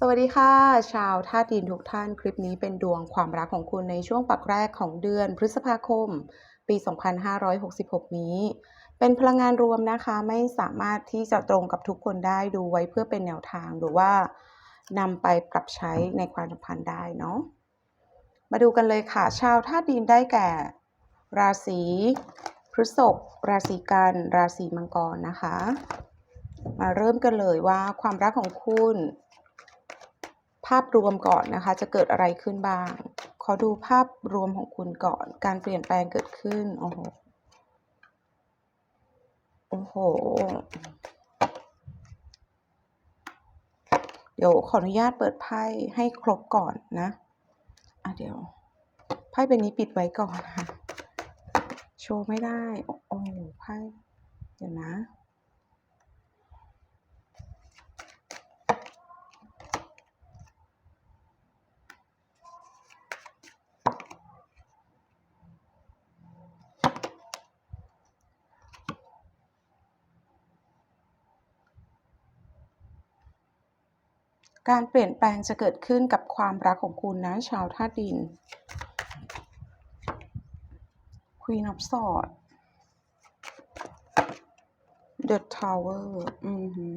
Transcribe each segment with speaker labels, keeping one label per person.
Speaker 1: สวัสดีค่ะ ชาวธาตุดินทุกท่านคลิปนี้เป็นดวงความรักของคุณในช่วงปักแรกของเดือนพฤษภาคม ปี 2566 นี้ เป็นพลังงานรวมนะคะไม่สามารถที่จะตรงกับทุกคนได้ดูไว้เพื่อเป็นแนวทางหรือว่านำไปปรับใช้ในความสัมพันธ์ได้เนาะมาดูกันเลยค่ะ ชาวธาตุดินได้แก่ ราศีพฤษภราศีกันราศีมังกรนะคะ มาเริ่มกันเลยว่าความรักของคุณ ภาพรวมก่อนนะคะ จะเกิดอะไรขึ้นบ้าง ขอดูภาพรวมของคุณก่อน การเปลี่ยนแปลงเกิดขึ้น โอ้โห โอ้โห เดี๋ยวขออนุญาตเปิดไพ่ให้ครบก่อนนะอะเดี๋ยว ไพ่ใบนี้ปิดไว้ก่อนค่ะ โชว์ไม่ได้ โอ้โอ้ไพ่ เดี๋ยวนะ การเปลี่ยนแปลงจะเกิดขึ้นกับความรักของคุณนะ ชาวธาตุดิน Queen of Swords The Tower อือหือ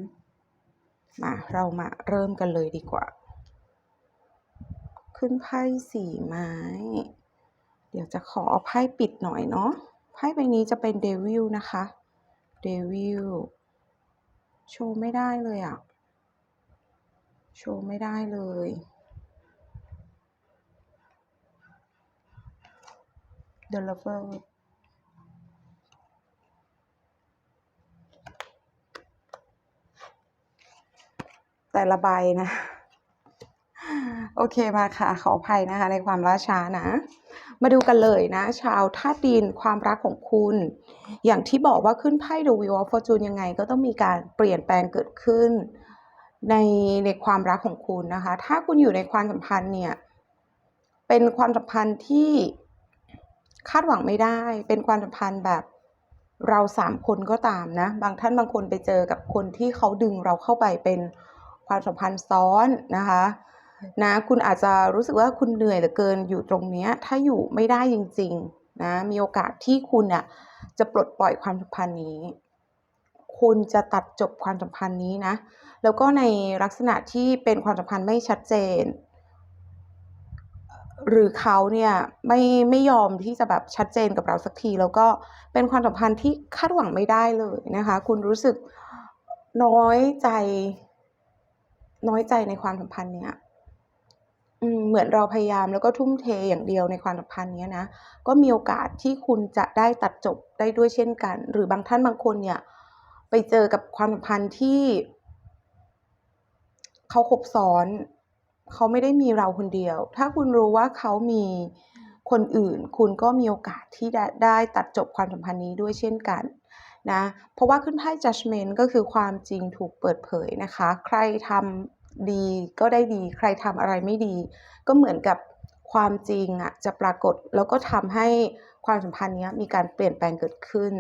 Speaker 1: มาเรามาเริ่มกันเลยดีกว่า ขึ้นไพ่สี่ไม้ เดี๋ยวจะขอเอาไพ่ปิดหน่อยเนาะ ไพ่ใบนี้จะเป็นเดวิลนะคะ เดวิล โชว์ไม่ได้เลยอะ่ะ โชว์ไม่ได้เลย The Lover แต่ละใบนะ โอเคมาค่ะ ขออภัยนะคะ ในความล่าช้านะ มาดูกันเลยนะ ชาวธาตุดินความรักของคุณ อย่างที่บอกว่าขึ้นไพ่ The Wheel of Fortune ยังไงก็ต้องมีการเปลี่ยนแปลงเกิดขึ้น ในในความรักของคุณนะคะ ถ้าคุณอยู่ในความสัมพันธ์เนี่ยเป็นความสัมพันธ์ที่คาดหวังไม่ได้ เป็นความสัมพันธ์แบบเราสามคนก็ตามนะ บางท่านบางคนไปเจอกับคนที่เขาดึงเราเข้าไปเป็นความสัมพันธ์ซ้อนนะคะนะคุณอาจจะรู้สึกว่าคุณเหนื่อยเหลือเกินอยู่ตรงเนี้ยถ้าอยู่ไม่ได้จริงๆนะมีโอกาสที่คุณอะจะปลดปล่อยความสัมพันธ์นี้ คุณจะตัดจบความสัมพันธ์นี้นะ แล้วก็ในลักษณะที่เป็นความสัมพันธ์ไม่ชัดเจน หรือเขาเนี่ยไม่ไม่ยอมที่จะแบบชัดเจนกับเราสักที แล้วก็เป็นความสัมพันธ์ที่คาดหวังไม่ได้เลยนะคะ คุณรู้สึกน้อยใจ น้อยใจในความสัมพันธ์เนี้ยเหมือนเราพยายามแล้วก็ทุ่มเทอย่างเดียวในความสัมพันธ์เนี้ยนะ ก็มีโอกาสที่คุณจะได้ตัดจบได้ด้วยเช่นกัน หรือบางท่านบางคนเนี่ย ไปเจอกับความสัมพันธ์ที่เขาคบซ้อน เขาไม่ได้มีเราคนเดียว ถ้าคุณรู้ว่าเขามีคนอื่น คุณก็มีโอกาสที่ได้ได้ตัดจบความสัมพันธ์นี้ด้วยเช่นกันนะเพราะว่าขึ้นไพ่ judgment ก็คือความจริงถูกเปิดเผยนะคะ ใครทำดีก็ได้ดี ใครทำอะไรไม่ดี ก็เหมือนกับความจริงอะจะปรากฏแล้วก็ทำให้ความสัมพันธ์นี้มีการเปลี่ยนแปลงเกิดขึ้น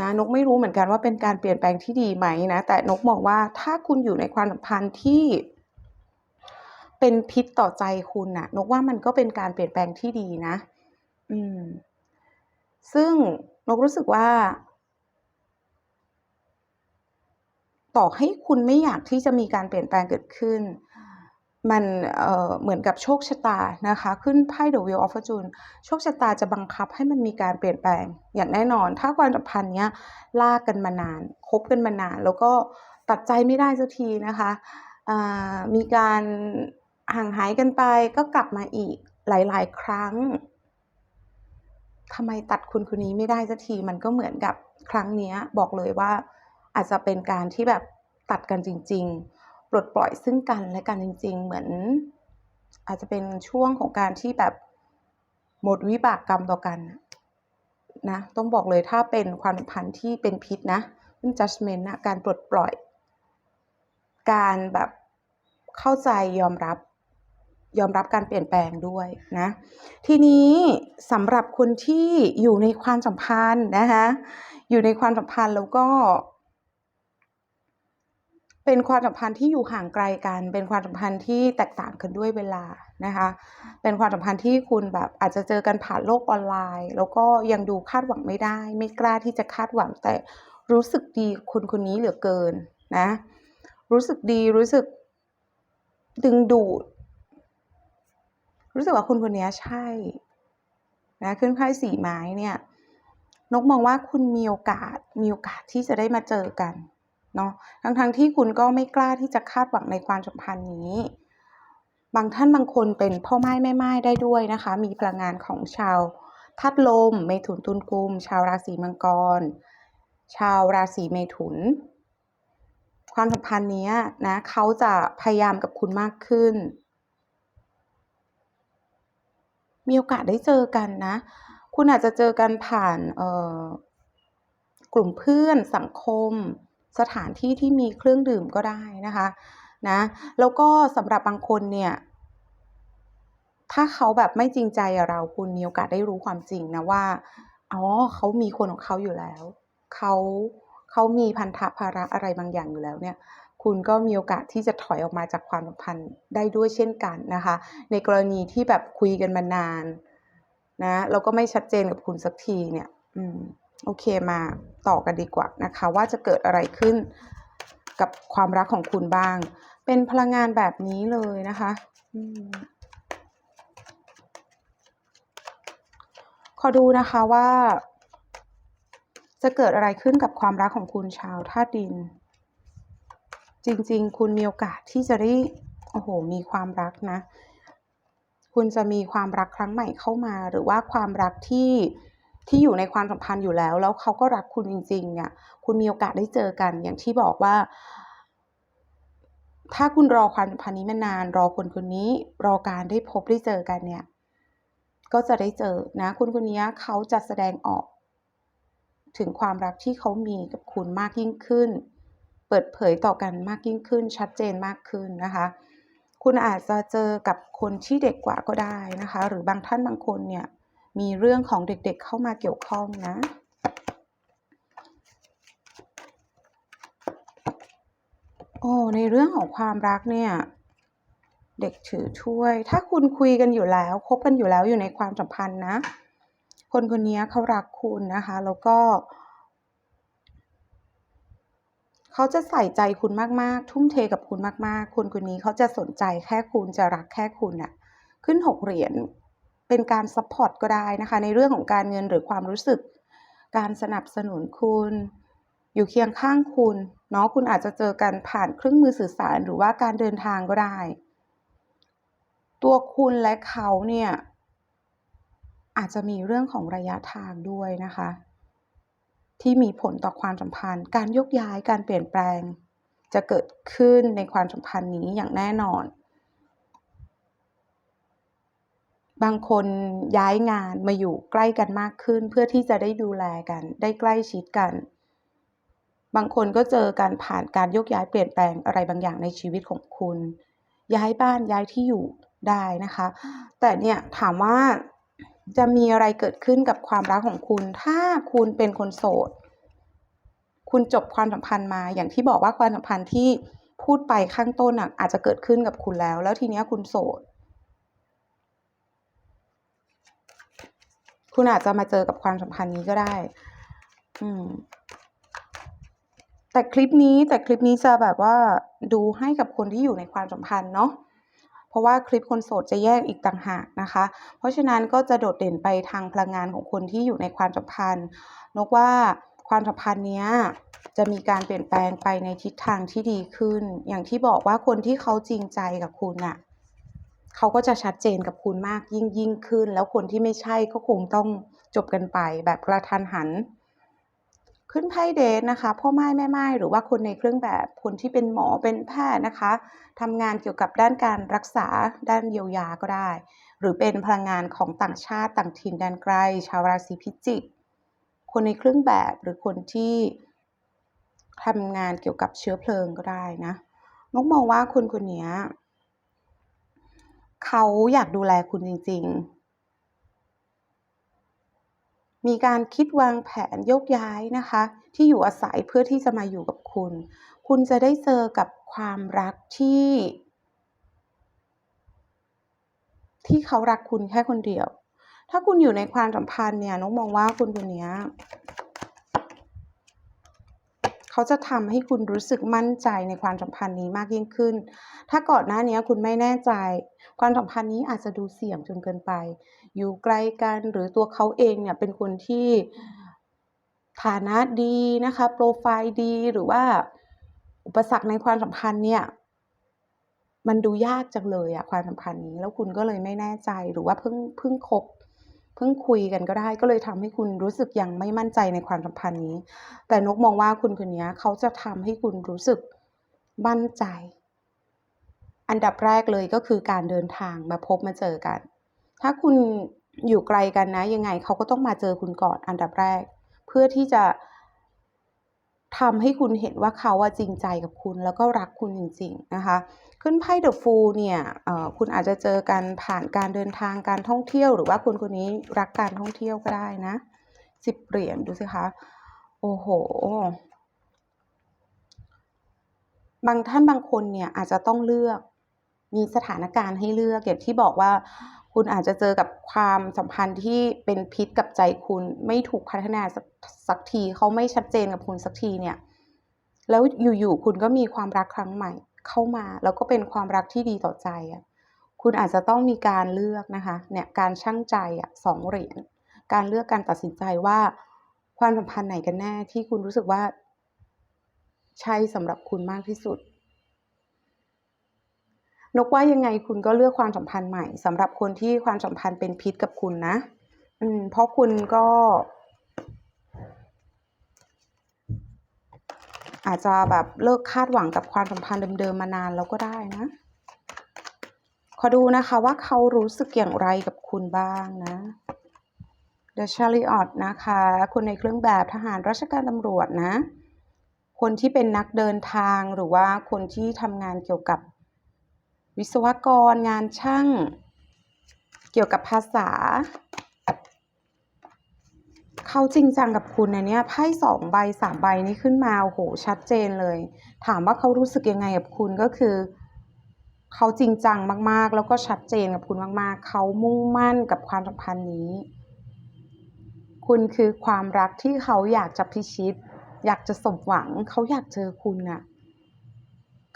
Speaker 1: นะนกไม่รู้เหมือนกันว่าเป็นการเปลี่ยนแปลงที่ดีไหมนะ แต่นกมองว่าถ้าคุณอยู่ในความสัมพันธ์ที่เป็นพิษต่อใจคุณน่ะ นกว่ามันก็เป็นการเปลี่ยนแปลงที่ดีนะ อืม ซึ่งนกรู้สึกว่า ต่อให้คุณไม่อยากที่จะมีการเปลี่ยนแปลงเกิดขึ้น มันเเหมือนกับโชคชะตานะคะ ขึ้นไพ่ The Wheel of Fortune โชคชะตาจะบังคับให้มันมีการเปลี่ยนแปลงอย่างแน่นอน ถ้าความสัมพันธ์เนี้ยลากกันมานาน คบกันมานาน แล้วก็ตัดใจไม่ได้สักทีนะคะมีการห่างหายกันไปก็กลับมาอีกหลาย ๆ ครั้งทำไมตัดคุณคนนี้ไม่ได้สักทีมันก็เหมือนกับครั้งเนี้ยบอกเลยว่าอาจจะเป็นการที่แบบตัดกันจริง ๆ ปลดปล่อยซึ่งกันและกันจริง ๆ เหมือน อาจจะเป็นช่วงของการที่แบบหมดวิบากกรรมต่อกันนะนะต้องบอกเลยถ้าเป็นความสัมพันธ์ที่เป็นพิษนะเป็น judgment นะการปลดปล่อย การแบบเข้าใจยอมรับยอมรับการเปลี่ยนแปลงด้วยนะทีนี้สำหรับคนที่อยู่ในความสัมพันธ์นะคะอยู่ในความสัมพันธ์แล้วก็ เป็นความสัมพันธ์ที่อยู่ห่างไกลกัน เป็นความสัมพันธ์ที่แตกต่างกันด้วยเวลานะคะ เป็นความสัมพันธ์ที่คุณแบบอาจจะเจอกันผ่านโลกออนไลน์ แล้วก็ยังดูคาดหวังไม่ได้ ไม่กล้าที่จะคาดหวังแต่รู้สึกดีคนคนนี้เหลือเกินนะ รู้สึกดีรู้สึกดึงดูด รู้สึกว่าคนคนนี้ใช่นะขึ้นไพ่สี่ไม้เนี่ยนกมองว่าคุณมีโอกาสมีโอกาสที่จะได้มาเจอกัน เนาะทั้งๆทที่คุณก็ไม่กล้าที่จะคาดหวังในความสัมพันธ์นี้ บางท่านบางคนเป็นพ่อไม้แม่ไม้ได้ด้วยนะคะ มีพลังงานของชาวธาตุลม เมถุนตุลกุม ชาวราศีมังกร ชาวราศีเมถุน ความสัมพันธ์นี้นะเขาจะพยายามกับคุณมากขึ้น มีโอกาสได้เจอกันนะ คุณอาจจะเจอกันผ่านกลุ่มเพื่อนสังคม สถานที่ที่มีเครื่องดื่มก็ได้นะคะนะแล้วก็สำหรับบางคนเนี่ยถ้าเขาแบบไม่จริงใจเราคุณมีโอกาสได้รู้ความจริงนะว่าอ๋อเขามีคนของเขาอยู่แล้วเขาเขามีพันธะภาระอะไรบางอย่างอยู่แล้วเนี่ย คุณก็มีโอกาสที่จะถอยออกมาจากความสัมพันธ์ได้ด้วยเช่นกันนะคะ ในกรณีที่แบบคุยกันมานานนะแล้วก็ไม่ชัดเจนกับคุณสักทีเนี่ย อืม โอเคมาต่อกันดีกว่านะคะว่าจะเกิดอะไรขึ้นกับความรักของคุณบ้าง เป็นพลังงานแบบนี้เลยนะคะอขอดูนะคะว่า จะเกิดอะไรขึ้นกับความรักของคุณชาวธาตุดิน จริง ๆ คุณมีโอกาสที่จะได้โอ้โห มีความรักนะ คุณจะมีความรักครั้งใหม่เข้ามา หรือว่าความรักที่ ที่อยู่ในความสัมพันธ์อยู่แล้ว แล้วเขาก็รักคุณจริง ๆ เนี่ย คุณมีโอกาสได้เจอกัน อย่างที่บอกว่า ถ้าคุณรอความสัมพันธ์นี้มานาน รอคนคนนี้ รอการได้พบได้เจอกันเนี่ย ก็จะได้เจอนะ คุณคนนี้เขาจะแสดงออก ถึงความรักที่เขามีกับคุณมากยิ่งขึ้น เปิดเผยต่อกันมากยิ่งขึ้น ชัดเจนมากขึ้นนะคะคุณอาจจะเจอกับคนที่เด็กกว่าก็ได้นะคะ หรือบางท่านบางคนเนี่ย มีเรื่องของเด็กๆเข้ามาเกี่ยวข้องนะ โอ้ในเรื่องของความรักเนี่ยเด็กถือถ้วย ถ้าคุณคุยกันอยู่แล้วคบกันอยู่แล้วอยู่ในความสัมพันธ์นะ คนคนนี้เขารักคุณนะคะ แล้วก็เขาจะใส่ใจคุณมากๆ ทุ่มเทกับคุณมากๆ คนคนนี้เขาจะสนใจแค่คุณจะรักแค่คุณน่ะขึ้น6เหรียญ เป็นการซัปพอร์ตก็ได้นะคะ ในเรื่องของการเงินหรือความรู้สึก การสนับสนุนคุณ อยู่เคียงข้างคุณเนาะคุณอาจจะเจอกันผ่านเครื่องมือสื่อสารหรือว่าการเดินทางก็ได้ ตัวคุณและเขาเนี่ยอาจจะมีเรื่องของระยะทางด้วยนะคะ ที่มีผลต่อความสัมพันธ์ การยกย้ายการเปลี่ยนแปลง จะเกิดขึ้นในความสัมพันธ์นี้อย่างแน่นอน บางคนย้ายงานมาอยู่ใกล้กันมากขึ้น เพื่อที่จะได้ดูแลกัน ได้ใกล้ชิดกัน บางคนก็เจอกันผ่านการยกย้ายเปลี่ยนแปลงอะไรบางอย่างในชีวิตของคุณ ย้ายบ้านย้ายที่อยู่ได้นะคะ แต่เนี่ยถามว่าจะมีอะไรเกิดขึ้นกับความรักของคุณ ถ้าคุณเป็นคนโสด คุณจบความสัมพันธ์มาอย่างที่บอกว่าความสัมพันธ์ที่พูดไปข้างต้นน่ะอาจจะเกิดขึ้นกับคุณแล้ว แล้วทีเนี้ยคุณโสด คุณอาจจะมาเจอกับความสัมพันธ์นี้ก็ได้ อืม แต่คลิปนี้แต่คลิปนี้จะแบบว่าดูให้กับคนที่อยู่ในความสัมพันธ์เนาะเพราะว่าคลิปคนโสดจะแยกอีกต่างหากนะคะ เพราะฉะนั้นก็จะโดดเด่นไปทางพลังงานของคนที่อยู่ในความสัมพันธ์นกว่าความสัมพันธ์เนี้ยจะมีการเปลี่ยนแปลงไปในทิศทางที่ดีขึ้น อย่างที่บอกว่าคนที่เขาจริงใจกับคุณน่ะ เขาก็จะชัดเจนกับคุณมากยิ่งยิ่งขึ้น แล้วคนที่ไม่ใช่ก็คงต้องจบกันไปแบบกระทันหัน ขึ้นไพ่เดทนะคะ พ่อไม้แม่ไม้หรือว่าคนในเครื่องแบบคนที่เป็นหมอเป็นแพทย์นะคะทำงานเกี่ยวกับด้านการรักษาด้านเยียวยาก็ได้ หรือเป็นพลังงานของต่างชาติต่างถิ่นแดนไกล ชาวราศีพิจิกคนในเครื่องแบบหรือคนที่ทำงานเกี่ยวกับเชื้อเพลิงก็ได้นะนกมองว่าคนคนนี้ เขาอยากดูแลคุณจริง ๆ มีการคิดวางแผนโยกย้ายนะคะ ที่อยู่อาศัยเพื่อที่จะมาอยู่กับคุณ คุณจะได้เจอกับความรักที่ ที่เขารักคุณแค่คนเดียว ถ้าคุณอยู่ในความสัมพันธ์เนี่ยนกมองว่าคุณคนเนี้ย เขาจะทำให้คุณรู้สึกมั่นใจในความสัมพันธ์นี้มากยิ่งขึ้น ถ้าก่อนหน้านี้คุณไม่แน่ใจ ความสัมพันธ์นี้อาจจะดูเสี่ยงจนเกินไป อยู่ไกลกันหรือตัวเขาเองเนี่ยเป็นคนที่ฐานะดีนะคะโปรไฟล์ดีหรือว่าอุปสรรคในความสัมพันธ์เนี่ยมันดูยากจังเลยอะความสัมพันธ์นี้ แล้วคุณก็เลยไม่แน่ใจหรือว่าเพิ่งเพิ่งคบ เพิ่งคุยกันก็ได้ก็เลยทำให้คุณรู้สึกยังไม่มั่นใจในความสัมพันธ์นี้ แต่นกมองว่าคุณคนนี้เขาจะทำให้คุณรู้สึกมั่นใจ อันดับแรกเลยก็คือการเดินทางมาพบมาเจอกัน ถ้าคุณอยู่ไกลกันนะยังไงเขาก็ต้องมาเจอคุณก่อนอันดับแรก เพื่อที่จะทำให้คุณเห็นว่าเขาอะจริงใจกับคุณแล้วก็รักคุณจริง ๆ นะคะ ขึ้นไพ่ The Fool เนี่ยคุณอาจจะเจอกันผ่านการเดินทางการท่องเที่ยว หรือว่าคนคนนี้รักการท่องเที่ยวก็ได้นะ10เหรียญดูสิคะโอ้โฮบางท่านบางคนเนี่ยอาจจะต้องเลือกมีสถานการณ์ให้เลือกอย่างที่บอกว่าคุณอาจจะเจอกับความสัมพันธ์ที่เป็นพิษกับใจคุณไม่ถูกพัฒนาสักทีเขาไม่ชัดเจนกับคุณสักทีเนี่ย แล้วอยู่ๆคุณก็มีความรักครั้งใหม่ เข้ามา แล้วก็เป็นความรักที่ดีต่อใจอะคุณอาจจะต้องมีการเลือกนะคะเนี่ยการชั่งใจอะ2เหรียญการเลือกการตัดสินใจว่าความสัมพันธ์ไหนกันแน่ที่คุณรู้สึกว่า ใช่สำหรับคุณมากที่สุด นกว่ายังไงคุณก็เลือกความสัมพันธ์ใหม่สำหรับคนที่ความสัมพันธ์เป็นพิษกับคุณนะ อืมเพราะคุณก็ อาจจะแบบเลิกคาดหวังกับความสัมพันธ์เดิมๆมานานแล้วก็ได้นะ ขอดูนะคะว่าเขารู้สึกอย่างไรกับคุณบ้างนะ The Chariot นะคะ คนในเครื่องแบบทหารราชการตำรวจนะ คนที่เป็นนักเดินทางหรือว่าคนที่ทำงานเกี่ยวกับวิศวกรงานช่าง เกี่ยวกับภาษา เขาจริงจังกับคุณนะเนี่ยไพ่2ใบ3ใบนี้ขึ้นมาโอ้โฮชัดเจนเลย ถามว่าเขารู้สึกยังไงกับคุณก็คือเขาจริงจังมากๆ แล้วก็ชัดเจนกับคุณมากๆ เขามุ่งมั่นกับความสัมพันธ์นี้ คุณคือความรักที่เขาอยากจะพิชิต อยากจะสมหวัง เขาอยากเจอคุณน่ะ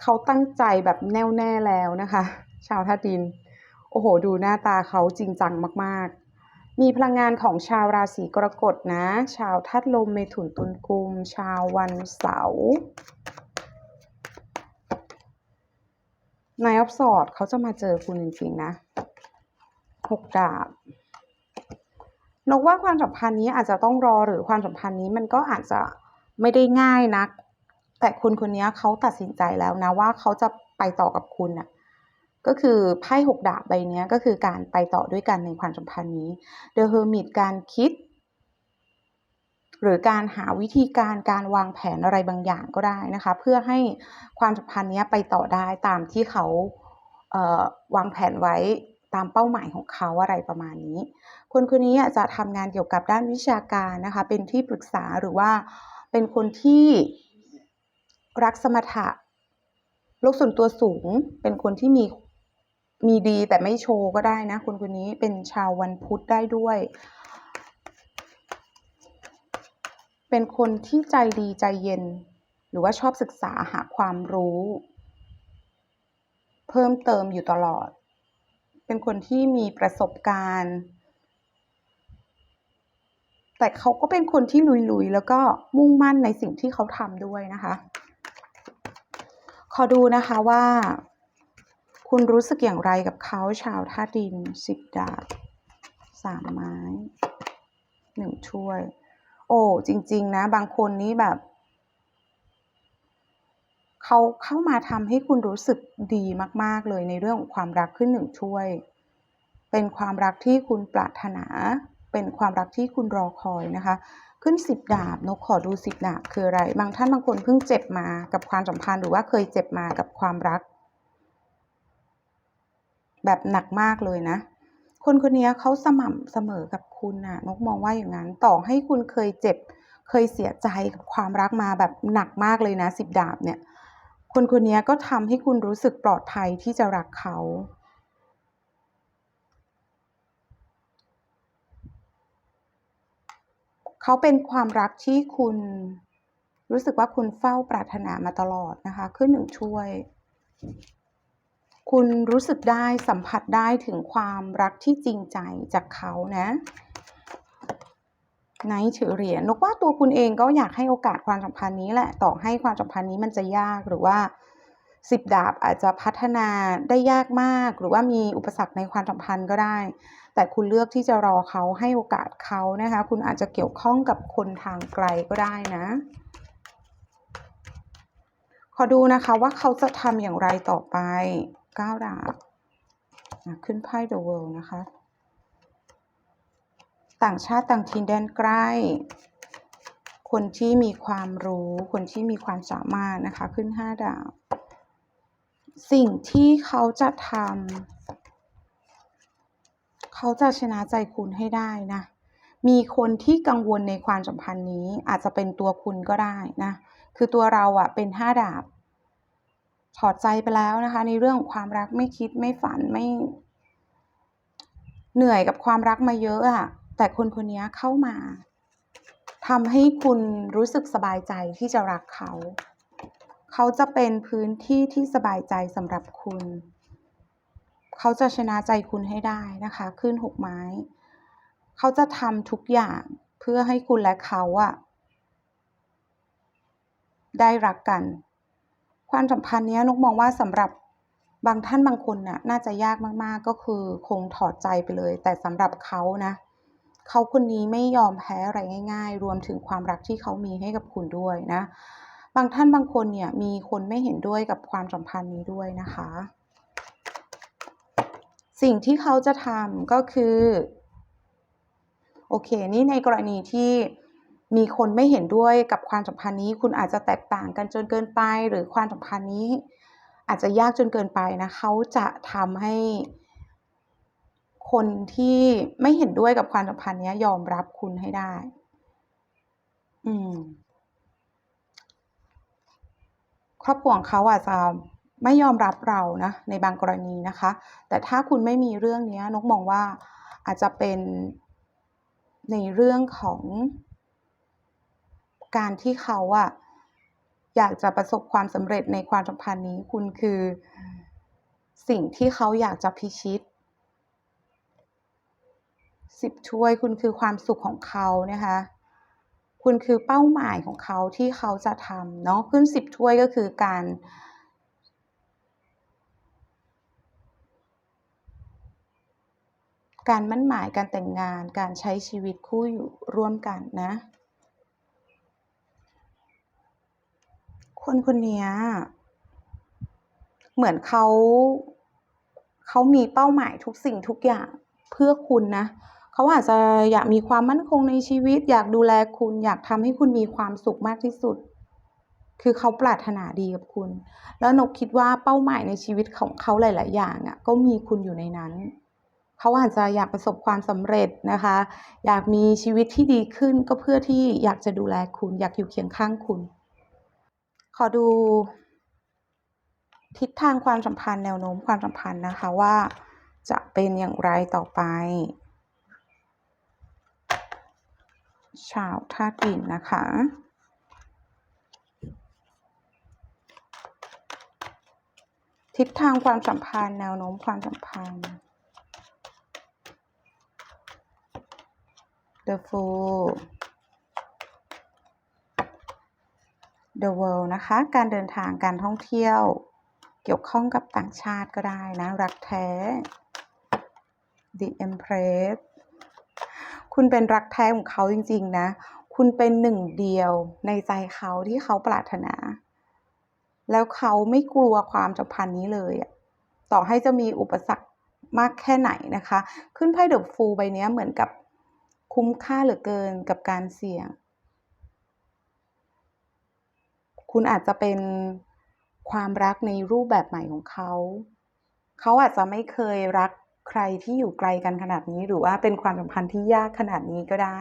Speaker 1: เขาตั้งใจแบบแน่วแน่แล้วนะคะ ชาวธาตุดิน โอ้โฮดูหน้าตาเขาจริงจังมากๆ มีพลังงานของชาวราศีกรกฎนะ ชาวธาตุลมเมถุนตุลกุม ชาววันเสาร์ Nine of Swords เขาจะมาเจอคุณจริงๆนะ6ดาบนกว่าความสัมพันธ์นี้อาจจะต้องรอหรือความสัมพันธ์นี้มันก็อาจจะไม่ได้ง่ายนัก แต่คนคนนี้เขาตัดสินใจแล้วนะว่าเขาจะไปต่อกับคุณนะ ก็คือไพ่6ดาบใบนี้ก็คือการไปต่อด้วยกันในความสัมพันธ์นี้ The Hermit การคิด หรือการหาวิธีการการวางแผนอะไรบางอย่างก็ได้นะคะ เพื่อให้ความสัมพันธ์นี้ไปต่อได้ตามที่เขาเวางแผนไว้ตามเป้าหมายของเขาอะไรประมาณนี้ คนคนนี้จะทำงานเกี่ยวกับด้านวิชาการนะคะ เป็นที่ปรึกษาหรือว่าเป็นคนที่รักสมถะโลกส่วนตัวสูง เป็นคนที่มี มีดีแต่ไม่โชว์ก็ได้นะ คนคนนี้เป็นชาววันพุธได้ด้วย เป็นคนที่ใจดีใจเย็น หรือว่าชอบศึกษาหาความรู้ เพิ่มเติมอยู่ตลอด เป็นคนที่มีประสบการณ์ แต่เขาก็เป็นคนที่ลุยๆ แล้วก็มุ่งมั่นในสิ่งที่เขาทำด้วยนะคะ ขอดูนะคะว่า คุณรู้สึกอย่างไรกับเขาชาวธาตุดิน10ดาบ3ไม้1ถ้วย โอ้จริง ๆ นะ บางคนนี่แบบ เขาเข้ามาทำให้คุณรู้สึกดีมาก ๆ เลยในเรื่องของความรักขึ้น1ถ้วย เป็นความรักที่คุณปรารถนา เป็นความรักที่คุณรอคอยนะคะ ขึ้น10ดาบนกขอดู10ดาบคืออะไร บางท่านบางคนเพิ่งเจ็บมากับความสัมพันธ์หรือว่าเคยเจ็บมากับความรัก แบบหนักมากเลยนะ คนคนนี้เขาสม่ำเสมอกับคุณน่ะนกมองว่าอย่างงั้นต่อให้คุณเคยเจ็บ เคยเสียใจกับความรักมาแบบหนักมากเลยนะ10ดาบเนี่ย คนคนนี้ก็ทำให้คุณรู้สึกปลอดภัยที่จะรักเขาเขาเป็นความรักที่คุณรู้สึกว่าคุณเฝ้าปรารถนามาตลอดนะคะ ขึ้นหนึ่งช่วย คุณรู้สึกได้สัมผัสได้ถึงความรักที่จริงใจจากเขานะไนถือเหรียญนกว่าตัวคุณเองก็อยากให้โอกาสความสัมพันธ์นี้แหละ ต่อให้ความสัมพันธ์นี้มันจะยากหรือว่าสิบดาบอาจจะพัฒนาได้ยากมาก หรือว่ามีอุปสรรคในความสัมพันธ์ก็ได้ แต่คุณเลือกที่จะรอเขาให้โอกาสเขานะคะ คุณอาจจะเกี่ยวข้องกับคนทางไกลก็ได้นะ ขอดูนะคะว่าเขาจะทำอย่างไรต่อไป ก้าดาบขึ้นไพ่ The World นะคะ ต่างชาติต่างถิ่นแดนใกล้คนที่มีความรู้ คนที่มีความสามารถนะคะ ขึ้นห้าดาวสิ่งที่เขาจะทำเขาจะชนะใจคุณให้ได้นะ มีคนที่กังวลในความสัมพันธ์นี้อาจจะเป็นตัวคุณก็ได้นะ คือตัวเราอะเป็นห้าดาบ ถอดใจไปแล้วนะคะ ในเรื่องของความรักไม่คิดไม่ฝันไม่ เหนื่อยกับความรักมาเยอะอะแต่คนคนนี้เข้ามาทำให้คุณรู้สึกสบายใจที่จะรักเขา เขาจะเป็นพื้นที่ที่สบายใจสำหรับคุณ เขาจะชนะใจคุณให้ได้นะคะ ขึ้นหกไม้ เขาจะทำทุกอย่างเพื่อให้คุณและเขาอะได้รักกัน ความสัมพันธ์นี้นกมองว่าสำหรับบางท่านบางคนน่ะน่าจะยากมากๆก็คือคงถอดใจไปเลย แต่สำหรับเขานะเขาคนนี้ไม่ยอมแพ้อะไรง่าย ๆ รวมถึงความรักที่เขามีให้กับคุณด้วยนะ บางท่านบางคนเนี่ยมีคนไม่เห็นด้วยกับความสัมพันธ์นี้ด้วยนะคะ สิ่งที่เขาจะทำก็คือ โอเค นี่ในกรณีที่ มีคนไม่เห็นด้วยกับความสัมพันธ์นี้ คุณอาจจะแตกต่างกันจนเกินไป หรือความสัมพันธ์นี้ อาจจะยากจนเกินไปนะเขาจะทำให้ คนที่ไม่เห็นด้วยกับความสัมพันธ์นี้ยอมรับคุณให้ได้ อืมครอบครัวของเขาอาจจะไม่ยอมรับเรานะในบางกรณีนะคะ แต่ถ้าคุณไม่มีเรื่องนี้นกมองว่าอาจจะเป็นในเรื่องของ การที่เขาอะอยากจะประสบความสำเร็จในความสัมพันธ์นี้ คุณคือ สิ่งที่เขาอยากจะพิชิตสิบถ้วยคุณคือความสุขของเขานะคะ คุณคือเป้าหมายของเขาที่เขาจะทำเนาะขึ้นสิบถ้วยก็คือการการมั่นหมายการแต่งงานการใช้ชีวิตคู่อยู่ร่วมกันนะ คนคนนี้เหมือนเขาเขามีเป้าหมายทุกสิ่งทุกอย่างเพื่อคุณนะเขาอาจจะอยากมีความมั่นคงในชีวิต อยากดูแลคุณ อยากทำให้คุณมีความสุขมากที่สุด คือเขาปรารถนาดีกับคุณ แล้วนกคิดว่าเป้าหมายในชีวิตของเขาหลาย ๆ อย่างอะ ก็มีคุณอยู่ในนั้นเขาอาจจะอยากประสบความสำเร็จนะคะ อยากมีชีวิตที่ดีขึ้นก็เพื่อที่อยากจะดูแลคุณ อยากอยู่เคียงข้างคุณ ขอดู ทิศทางความสัมพันธ์แนวโน้มความสัมพันธ์นะคะว่าจะเป็นอย่างไรต่อไป ชาวธาตุดินนะคะทิศทางความสัมพันธ์แนวโน้มความสัมพันธ์ The Fool The World นะคะ การเดินทางการท่องเที่ยว เกี่ยวข้องกับต่างชาติก็ได้นะ รักแท้ The Empress คุณเป็นรักแท้ของเขาจริง ๆ นะ คุณเป็นหนึ่งเดียวในใจเขาที่เขาปรารถนา แล้วเขาไม่กลัวความสัมพันธ์นี้เลยอะต่อให้จะมีอุปสรรคมากแค่ไหนนะคะ ขึ้นไพ่เดอะฟูลใบนี้เหมือนกับคุ้มค่าเหลือเกินกับการเสี่ยง คุณอาจจะเป็นความรักในรูปแบบใหม่ของเขา เขาอาจจะไม่เคยรักใครที่อยู่ไกลกันขนาดนี้ หรือว่าเป็นความสัมพันธ์ที่ยากขนาดนี้ก็ได้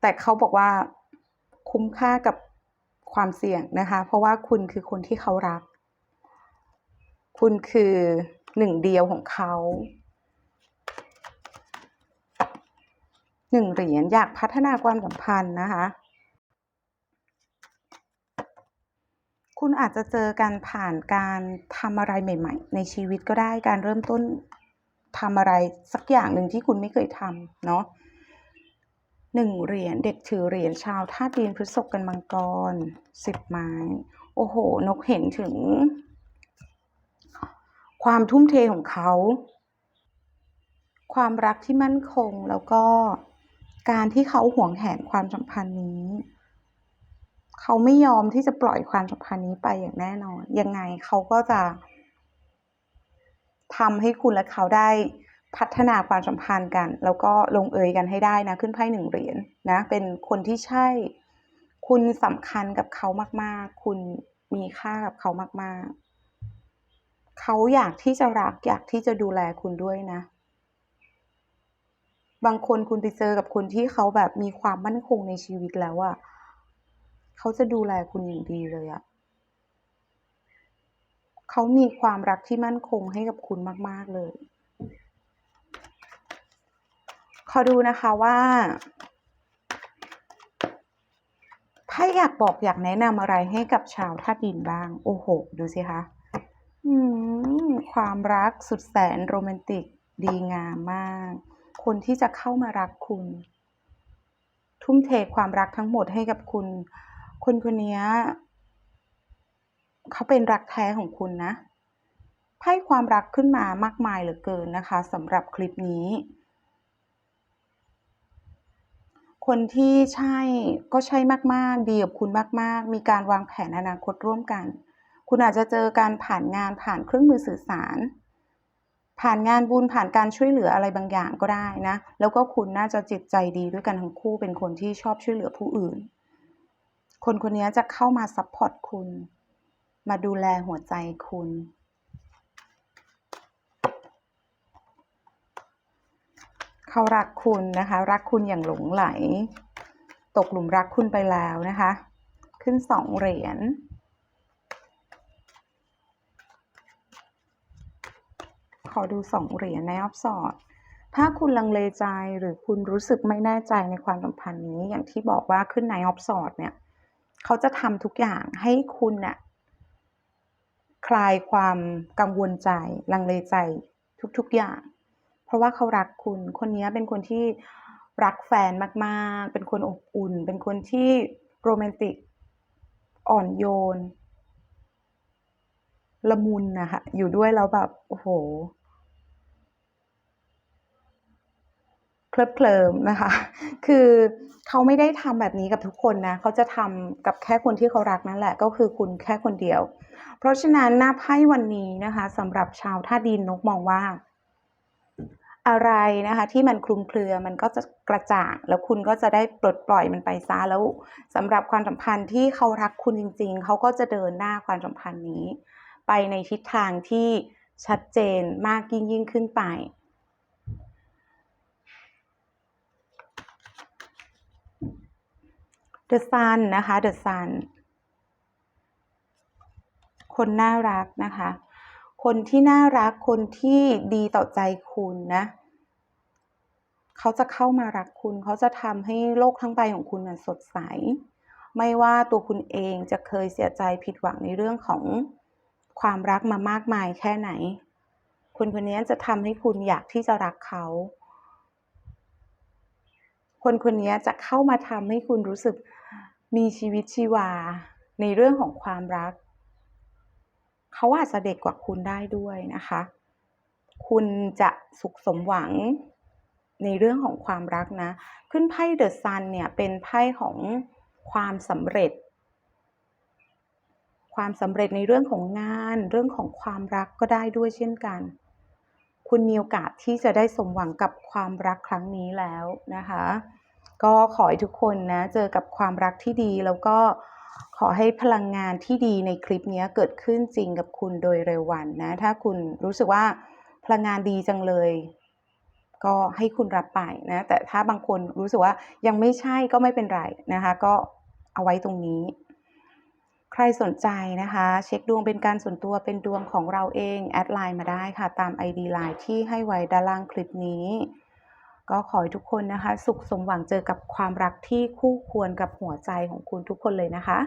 Speaker 1: แต่เขาบอกว่าคุ้มค่ากับความเสี่ยงนะคะ เพราะว่าคุณคือคนที่เขารัก คุณคือหนึ่งเดียวของเขาหนึ่งเหรียญอยากพัฒนาความสัมพันธ์นะคะ คุณอาจจะเจอกันผ่านการทำอะไรใหม่ ๆ ในชีวิตก็ได้การเริ่มต้นทำอะไรสักอย่างหนึ่งที่คุณไม่เคยทำเนาะหนึ่งเหรียญเด็กถือเหรียญชาวธาตุดินพฤษกันมังกรสิบไม้ โอ้โห นกเห็นถึง ความทุ่มเทของเขา ความรักที่มั่นคงแล้วก็การที่เขาหวงแหนความสัมพันธ์นี้ เขาไม่ยอมที่จะปล่อยความสัมพันธ์นี้ไปอย่างแน่นอน ยังไงเขาก็จะทำให้คุณและเขาได้พัฒนาความสัมพันธ์กัน แล้วก็ลงเอยกันให้ได้นะ ขึ้นไพ่หนึ่งเหรียญนะ เป็นคนที่ใช่ คุณสำคัญกับเขามาก ๆ คุณมีค่ากับเขามาก ๆ เขาอยากที่จะรักอยากที่จะดูแลคุณด้วยนะ บางคนคุณไปเจอกับคนที่เขาแบบมีความมั่นคงในชีวิตแล้วอะ เขาจะดูแลคุณอย่างดีเลยอะเขามีความรักที่มั่นคงให้กับคุณมาก ๆ เลย ขอดูนะคะว่าไพ่อยากบอกอยากแนะนำอะไรให้กับชาวธาตุดินบ้าง โอ้โห ดูสิคะความรักสุดแสนโรแมนติกดีงามมาก คนที่จะเข้ามารักคุณ ทุ่มเทความรักทั้งหมดให้กับคุณ คนคนนี้เขาเป็นรักแท้ของคุณนะไพ่ความรักขึ้นมามากมายเหลือเกินนะคะสำหรับคลิปนี้ คนที่ใช่ก็ใช่มากๆ ดีกับคุณมากๆ มีการวางแผนอนาคตร่วมกัน คุณอาจจะเจอการผ่านงานผ่านเครื่องมือสื่อสาร ผ่านงานบุญผ่านการช่วยเหลืออะไรบางอย่างก็ได้นะ แล้วก็คุณน่าจะจิตใจดีด้วยกันทั้งคู่เป็นคนที่ชอบช่วยเหลือผู้อื่น คนคนนี้จะเข้ามาซัพพอร์ตคุณ มาดูแลหัวใจคุณ เขารักคุณนะคะ รักคุณอย่างหลงไหล ตกหลุมรักคุณไปแล้วนะคะ ขึ้นสองเหรียญขอดูสองเหรียญในออฟสอดถ้าคุณลังเลใจหรือคุณรู้สึกไม่แน่ใจในความสัมพันธ์นี้ อย่างที่บอกว่าขึ้นในออฟสอดเนี่ย เขาจะทำทุกอย่างให้คุณนะ่ยคลายความกังวลใจ ลังเลใจทุกๆอย่าง เพราะว่าเขารักคุณ คนนี้เป็นคนที่รักแฟนมากๆ เป็นคนอบอุ่น เป็นคนที่โรแมนติก อ่อนโยน ละมุนนะคะ อยู่ด้วยแล้วแบบ โอ้โห เคลิบเคลิมนะคะ คือเขาไม่ได้ทำแบบนี้กับทุกคนนะเขาจะทำกับแค่คนที่เขารักนั่นแหละ ก็คือคุณแค่คนเดียว เพราะฉะนั้นหน้าไพ่วันนี้นะคะสำหรับชาวท่าดินนกมองว่า อะไรนะคะ ที่มันคลุมเครือมันก็จะกระจ่าง แล้วคุณก็จะได้ปลดปล่อยมันไปซะแล้วสำหรับความสัมพันธ์ที่เขารักคุณจริง ๆเขาก็จะเดินหน้าความสัมพันธ์นี้ ไปในทิศทางที่ชัดเจนมากยิ่งยิ่งขึ้นไป The Sun นะคะ The Sun คนน่ารักนะคะ คนที่น่ารักคนที่ดีต่อใจคุณนะ เขาจะเข้ามารักคุณ เขาจะทำให้โลกทั้งใบของคุณสดใส ไม่ว่าตัวคุณเองจะเคยเสียใจผิดหวังในเรื่องของความรักมามากมายแค่ไหน คนคนนี้จะทำให้คุณอยากที่จะรักเขา คนคนนี้จะเข้ามาทำให้คุณรู้สึก มีชีวิตชีวาในเรื่องของความรัก เขาอาจจะเด็กกว่าคุณได้ด้วยนะคะ คุณจะสุขสมหวังในเรื่องของความรักนะ ขึ้นไพ่เดอะซันเนี่ยเป็นไพ่ของความสำเร็จ ความสำเร็จในเรื่องของงาน เรื่องของความรักก็ได้ด้วยเช่นกัน คุณมีโอกาสที่จะได้สมหวังกับความรักครั้งนี้แล้วนะคะ ก็ขอให้ทุกคนนะเจอกับความรักที่ดีแล้วก็ขอให้พลังงานที่ดีในคลิปนี้เกิดขึ้นจริงกับคุณโดยเร็ววันนะ ถ้าคุณรู้สึกว่าพลังงานดีจังเลย ก็ให้คุณรับไปนะ แต่ถ้าบางคนรู้สึกว่ายังไม่ใช่ก็ไม่เป็นไรนะคะ ก็เอาไว้ตรงนี้ ใครสนใจนะคะ เช็คดวงเป็นการส่วนตัวเป็นดวงของเราเอง แอดไลน์มาได้ค่ะ ตาม ID LINE ที่ให้ไว้ด้านล่างคลิปนี้ ก็ขอให้ทุกคนนะคะ สุขสมหวังเจอกับความรักที่คู่ควรกับหัวใจของคุณทุกคนเลยนะคะ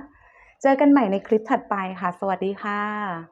Speaker 1: เจอกันใหม่ในคลิปถัดไปค่ะ สวัสดีค่ะ